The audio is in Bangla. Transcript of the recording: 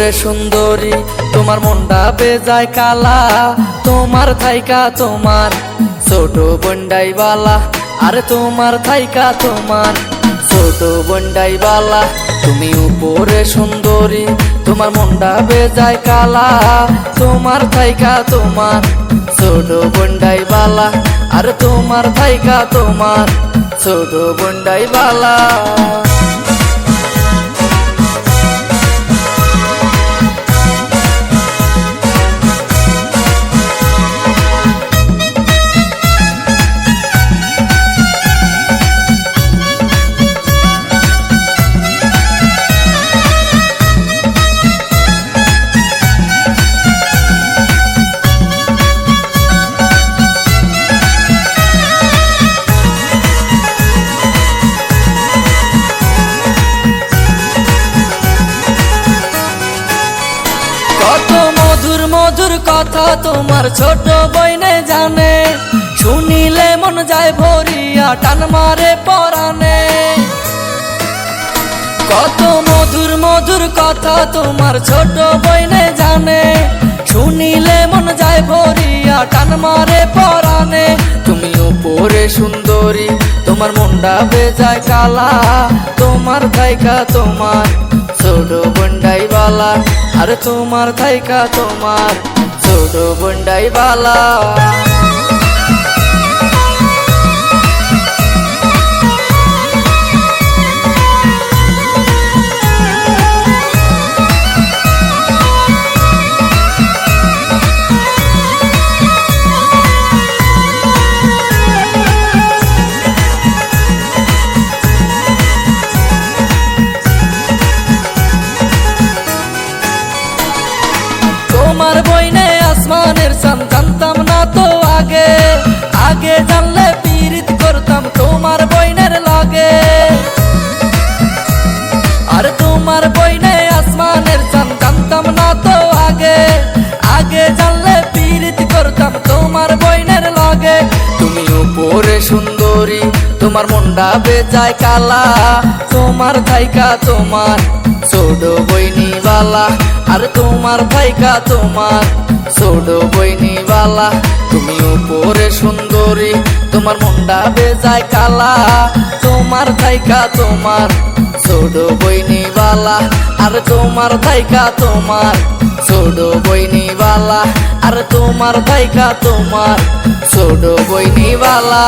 উপরে সুন্দরী, তোমার মনটা বেজায় কালা। তোমার থাইকা তোমার, ছোট বন্ডাই বালা আরে তোমার থাইকা তোমার, ছোট বন্ডাই বালা তুমি উপরে সুন্দরী, তোমার মনটা বেজায় কালা। তোমার থাইকা তোমার, ছোট বন্ডাই বালা আরে তোমার থাইকা তোমার, ছোট বন্ডাই বালা কত মধুর মধুর কথা তোমার ছোট বইনে জানে। শুনিলে মন যায় ভরিয়া, টান মারে পরানে কত মধুর মধুর কথা তোমার ছোট বইনে জানে। শুনিলে মন যায় ভরিয়া, টান মারে পরানে তুমি উপরে সুন্দরী, তোমার মনটা বেজায় কালা। তোমার থাইকা তোমার ছোট বন্ডাই বালা আর তোমার থাইকা তোমার ছোট বন্ডাই বালা। আসমানের চান জানতাম না তো আগে। আগে জানলে পীড়িত করতাম তোমার বইনের লাগে। আর তোমার বইনে আসমানের চান জানতাম না তো আগে। আগে জানলে পীড়িত করতাম তোমার বইনের লাগে। তুমি উপরে সুন্দরী, তোমার মনটা বেজায় কালা। তোমার থাইকা তোমার, ছোট বইনি বালা আর তোমার ভাইকা তোমার ছোট বইনি বালা তুমি উপরে সুন্দরী, তোমার মনটা বেজায় কালা। তোমার থাইকা তোমার ছোট বইনি বালা আর তোমার থাইকা তোমার ছোট বইনি বালা আর তোমার থাইকা তোমার ছোট বইনি বালা